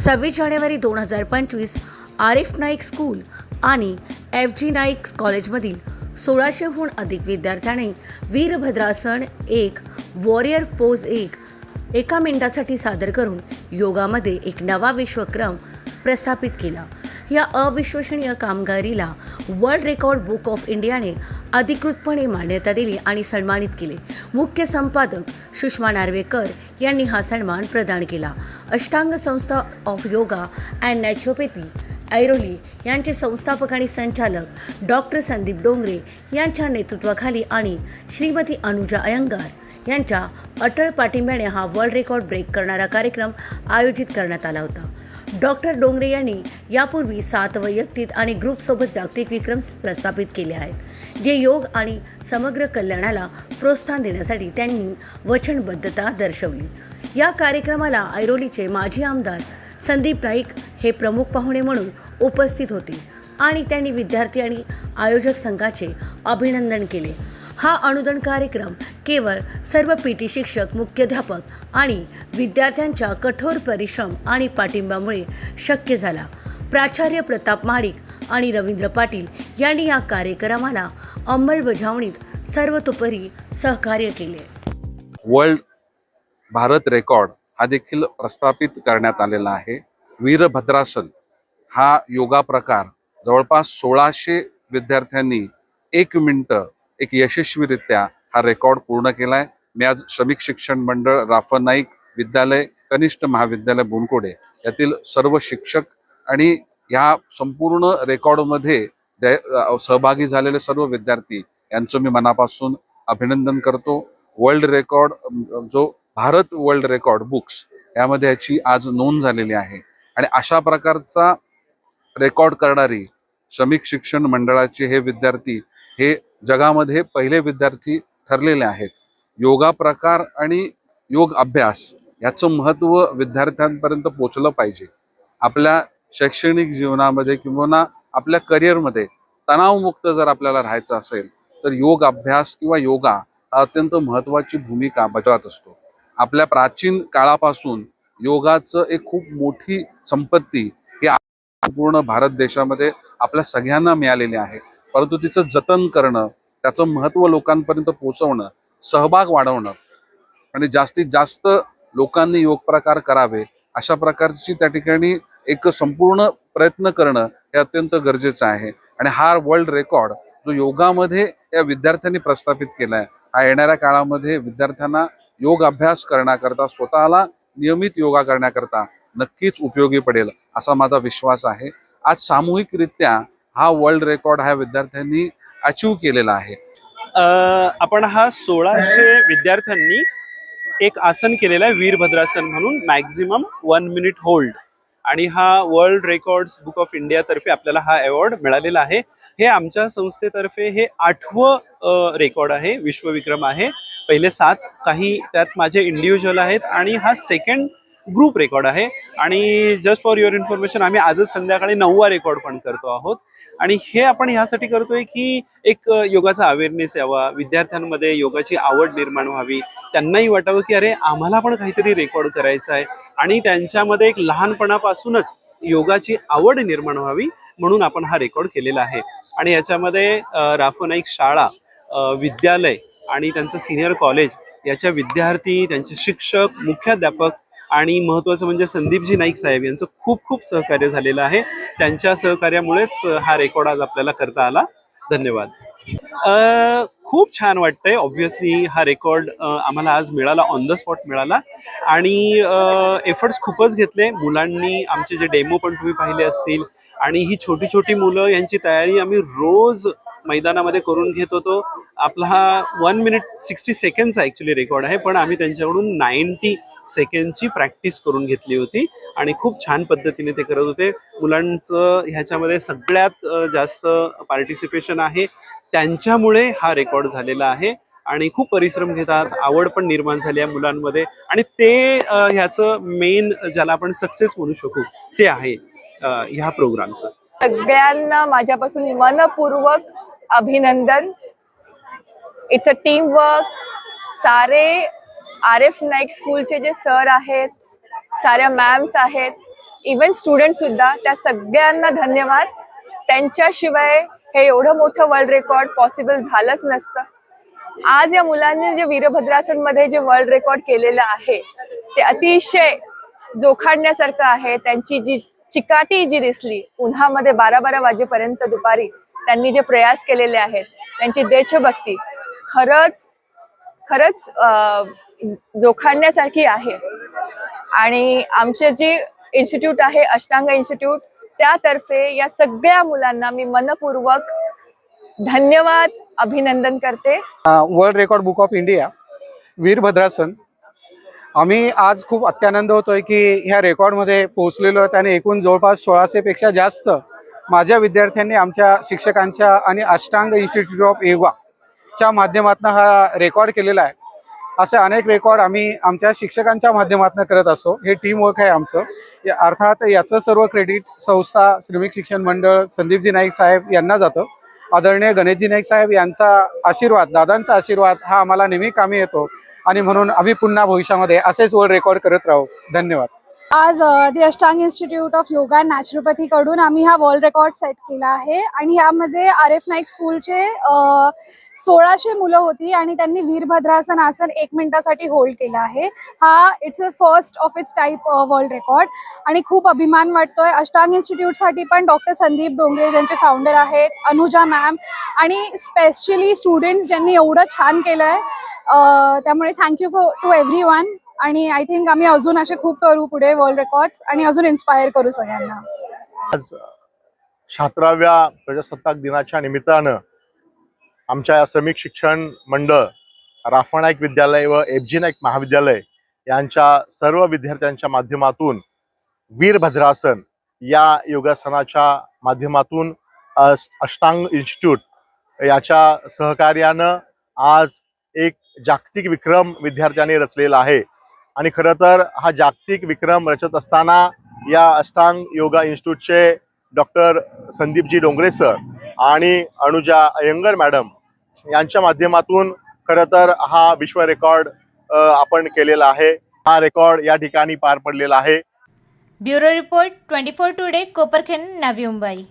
सव्वीस जानेवारी दोन हजार पंचवीस आर एफ नाईक स्कूल आणि एफ जी नाईक कॉलेजमधील सोळाशेहून अधिक विद्यार्थ्यांनी वीरभद्रासन एक वॉरियर पोज एक एका मिनिटासाठी सादर करून योगामध्ये एक नवा विश्वक्रम प्रस्थापित केला. या अविश्वसनीय कामगिरीला वर्ल्ड रेकॉर्ड बुक ऑफ इंडियाने अधिकृतपणे मान्यता दिली आणि सन्मानित केले. मुख्य संपादक सुषमा नार्वेकर यांनी हा सन्मान प्रदान केला. अष्टांग संस्था of yoga and naturopathy Airoli यांचे संस्थापक आणि संचालक डॉक्टर संदीप डोंगरे यांच्या नेतृत्वाखाली आणि श्रीमती अनुजा अयंगार यांच्या अटळ पाठिंब्याने हा वर्ल्ड रेकॉर्ड ब्रेक करणारा कार्यक्रम आयोजित करण्यात आला होता. डॉक्टर डोंगरे यांनी यापूर्वी सात वैयक्तिक आणि ग्रुपसोबत जागतिक विक्रम प्रस्थापित केले आहेत जे योग आणि समग्र कल्याणाला प्रोत्साहन देण्यासाठी त्यांनी वचनबद्धता दर्शवली. या कार्यक्रमाला ऐरोलीचे माजी आमदार संदीप नाईक हे प्रमुख पाहुणे म्हणून उपस्थित होते आणि त्यांनी विद्यार्थी आणि आयोजक संघाचे अभिनंदन केले. हा अनुदान कार्यक्रम केवळ सर्व पी टी शिक्षक मुख्याध्यापक आणि विद्यार्थ्यांच्या कठोर परिश्रम आणि पाठिंब्यामुळे शक्य झाला. प्राचार्य प्रताप महाडिक आणि रवींद्र पाटील यांनी या कार्यक्रमाला अंमलबजावणीत सर्वतोपरी सहकार्य केले. वर्ल्ड भारत रेकॉर्ड हा देखील प्रस्थापित करण्यात आलेला आहे. वीरभद्रासन हा योगा प्रकार जवळपास सोळाशे विद्यार्थ्यांनी एक मिनटं एक यशस्वीरित्या हा रेकॉर्ड पूर्ण केलाय. मी आज श्रमिक शिक्षण मंडळ राफा नाईक विद्यालय कनिष्ठ महाविद्यालय बोनकोडे यातील सर्व शिक्षक आणि ह्या संपूर्ण रेकॉर्डमध्ये सहभागी झालेले सर्व विद्यार्थी यांचं मी मनापासून अभिनंदन करतो. वर्ल्ड रेकॉर्ड जो भारत वर्ल्ड रेकॉर्ड बुक्स यामध्ये याची आज नोंद झालेली आहे. आणि अशा प्रकारचा रेकॉर्ड करणारी श्रमिक शिक्षण मंडळाचे हे विद्यार्थी हे जगामध्ये पहिले विद्यार्थी ठरलेले आहेत. योगा प्रकार आणि योग अभ्यास याचं महत्त्व विद्यार्थ्यांपर्यंत पोचलं पाहिजे. आपल्या शैक्षणिक जीवनामध्ये किंवा आपल्या करिअरमध्ये तणावमुक्त जर आपल्याला राहायचं असेल तर योग अभ्यास किंवा योगा हा अत्यंत महत्त्वाची भूमिका बजावत असतो. आपल्या प्राचीन काळापासून योगाचं एक खूप मोठी संपत्ती ही पूर्ण भारत देशामध्ये आपल्या सगळ्यांना मिळालेली आहे. परंतु तिचं जतन करणं त्याचं महत्त्व लोकांपर्यंत पोहोचवणं सहभाग वाढवणं आणि जास्तीत जास्त लोकांनी योग प्रकार करावे अशा प्रकारची त्या ठिकाणी एक संपूर्ण प्रयत्न करणं हे अत्यंत गरजेचं आहे. आणि हा वर्ल्ड रेकॉर्ड जो योगामध्ये या विद्यार्थ्यांनी प्रस्थापित केला आहे हा येणाऱ्या काळामध्ये विद्यार्थ्यांना योग अभ्यास करण्याकरता स्वतःला नियमित योगा करण्याकरता नक्कीच उपयोगी पडेल असा माझा विश्वास आहे. आज सामूहिकरित्या हा वर्ल्ड रेकॉर्ड हा विद्यार्थ्यांनी अचीव केलेला आहे. आपण हा सोळाशे विद्यार्थ्यांनी एक आसन केलेलं आहे वीरभद्रासन म्हणून मॅक्झिमम वन मिनिट होल्ड आणि हा world records book of India तर्फे आपल्याला हा अवॉर्ड मिळालेला आहे. हे आमच्या संस्थेतर्फे हे आठवं रेकॉर्ड आहे विश्वविक्रम आहे. पहिले सात काही त्यात माझे इंडिव्हिज्युअल आहेत. आणि हा सेकंड ग्रुप रेकॉर्ड आहे. आणि जस्ट फॉर युअर इन्फॉर्मेशन आम्ही आजच संध्याकाळी नववा रेकॉर्ड पण करतो आहोत. आणि हे आपण ह्यासाठी करतोय की एक योगाचा अवेअरनेस यावा. विद्यार्थ्यांमध्ये योगाची आवड निर्माण व्हावी. त्यांनाही वाटावं की अरे आम्हाला पण काहीतरी रेकॉर्ड करायचं आहे. आणि त्यांच्यामध्ये एक लहानपणापासूनच योगाची आवड निर्माण व्हावी म्हणून आपण हा रेकॉर्ड केलेला आहे. आणि याच्यामध्ये अ, राफो नाईक शाळा विद्यालय आणि त्यांचं सिनियर कॉलेज याच्या विद्यार्थी त्यांचे शिक्षक मुख्याध्यापक आणि महत्वाचं म्हणजे संदीपजी नाईक साहेब यांचं खूप खूप सहकार्य झालेलं आहे. त्यांच्या सहकार्यामुळेच हा रेकॉर्ड आज आपल्याला करता आला. धन्यवाद. खूप छान वाटतंय. ऑब्व्हियसली हा रेकॉर्ड आम्हाला आज मिळाला ऑन द स्पॉट मिळाला. आणि एफर्ट्स खूपच घेतले. मुलांनी आमचे जे डेमो पण तुम्ही पाहिले असतील आणि ही छोटी छोटी मुलं यांची तयारी आम्ही रोज मैदानामध्ये करून घेत होतो. आपला हा वन मिनिट सिक्स्टी सेकंडचा ॲक्च्युली रेकॉर्ड आहे पण आम्ही त्यांच्याकडून नाईन्टी सेकंडची प्रॅक्टिस करून घेतली होती आणि खूप छान पद्धतीने ते करत होते. मुलांचं ह्याच्यामध्ये सगळ्यात जास्त पार्टिसिपेशन आहे. त्यांच्यामुळे हा रेकॉर्ड झालेला आहे आणि खूप परिश्रम घेतात. आवड पण निर्माण झाली आहे मुलांमध्ये आणि ते ह्याचं मेन ज्याला आपण सक्सेस म्हणू शकू ते आहे ह्या प्रोग्रामचं सगळ्यांना माझ्यापासून मनपूर्वक अभिनंदन. इट्स अ टीम वर्क सारे आर एफ नाईक स्कूलचे जे सर आहेत साऱ्या मॅम्स आहेत इव्हन स्टुडंट सुद्धा त्या सगळ्यांना धन्यवाद. त्यांच्याशिवाय हे एवढं मोठं वर्ल्ड रेकॉर्ड पॉसिबल झालंच नसतं. आज या मुलांनी जे वीरभद्रासनमध्ये जे वर्ल्ड रेकॉर्ड केलेलं आहे ते अतिशय जोखाडण्यासारखं आहे. त्यांची जी चिकाटी जी दिसली उन्हामध्ये बारा बारा वाजेपर्यंत दुपारी त्यांनी जे प्रयास केलेले आहेत त्यांची देशभक्ती खरंच खरंच जोखाडण्यासारखी आहे. आणि आमचे जी इन्स्टिट्यूट आहे अष्टांग इन्स्टिट्यूट त्यातर्फे या सगळ्या मुलांना मी मनपूर्वक धन्यवाद अभिनंदन करते. World record book of India Virabhadrasana आम्ही आज खूप अत्यानंद होतोय की ह्या रेकॉर्डमध्ये पोहोचलेलो आहे आणि एकूण जवळपास सोळाशेपेक्षा जास्त माझ्या विद्यार्थ्यांनी आमच्या शिक्षकांच्या आणि अष्टांग इन्स्टिट्यूट ऑफ योगाच्या माध्यमातून हा रेकॉर्ड केलेला आहे. असे अनेक रेकॉर्ड आम्ही आमच्या शिक्षकांच्या माध्यमातून करत असतो. हे टीम वर्क आहे आमचं. या- अर्थात याचं सर्व क्रेडिट संस्था श्रमिक शिक्षण मंडळ संदीपजी नाईक साहेब यांना जातं. आदरणीय गणेशजी नाईक साहेब यांचा आशीर्वाद दादांचा आशीर्वाद हा आम्हाला नेहमी कामी येतो. आणि म्हणून आम्ही पुन्हा भविष्यामध्ये असेच वर्ल्ड रेकॉर्ड करत राहू. धन्यवाद. आज the Ashtang institute of yoga and नॅचरोपॅथीकडून आम्ही हा वर्ल्ड रेकॉर्ड सेट केला आहे आणि ह्यामध्ये आर एफ नाईक स्कूलचे सोळाशे मुलं होती आणि त्यांनी वीरभद्रासन आसन एक मिनिटासाठी होल्ड केलं आहे. हा it's a first of its type world record आणि खूप अभिमान वाटतोय अष्टांग इन्स्टिट्यूटसाठी पण डॉक्टर संदीप डोंगरे ज्यांचे फाउंडर आहेत अनुजा मॅम आणि स्पेशली स्टुडंट्स ज्यांनी एवढं छान केलं आहे त्यामुळे thank you for to everyone आणि आय थिंक आम्ही अजून असे खूप करू पुढे वर्ल्ड रेकॉर्ड्स आणि अजून इन्स्पायर करू सगळ्यांना. आज सतराव्या प्रजासत्ताक दिनाच्या निमित्तानं आमच्या या श्रमिक शिक्षण मंडळ राफा नाईक विद्यालय व एफजी नाईक महाविद्यालय यांच्या सर्व विद्यार्थ्यांच्या माध्यमातून वीरभद्रासन या योगासनाच्या माध्यमातून अष्टांग इन्स्टिट्यूट याच्या सहकार्यानं आज एक जागतिक विक्रम विद्यार्थ्यांनी रचलेला आहे. आणि खरं तर हा जागतिक विक्रम रचत असताना या अष्टांग योगा इन्स्टिट्यूटचे डॉक्टर संदीपजी डोंगरे सर आणि अनुजा अयंगर मॅडम यांच्या माध्यमातून खरं तर हा विश्व रेकॉर्ड आपण केलेला आहे. हा रेकॉर्ड या ठिकाणी पार पडलेला आहे. Bureau report twenty four today कोपरखेन Navi Mumbai.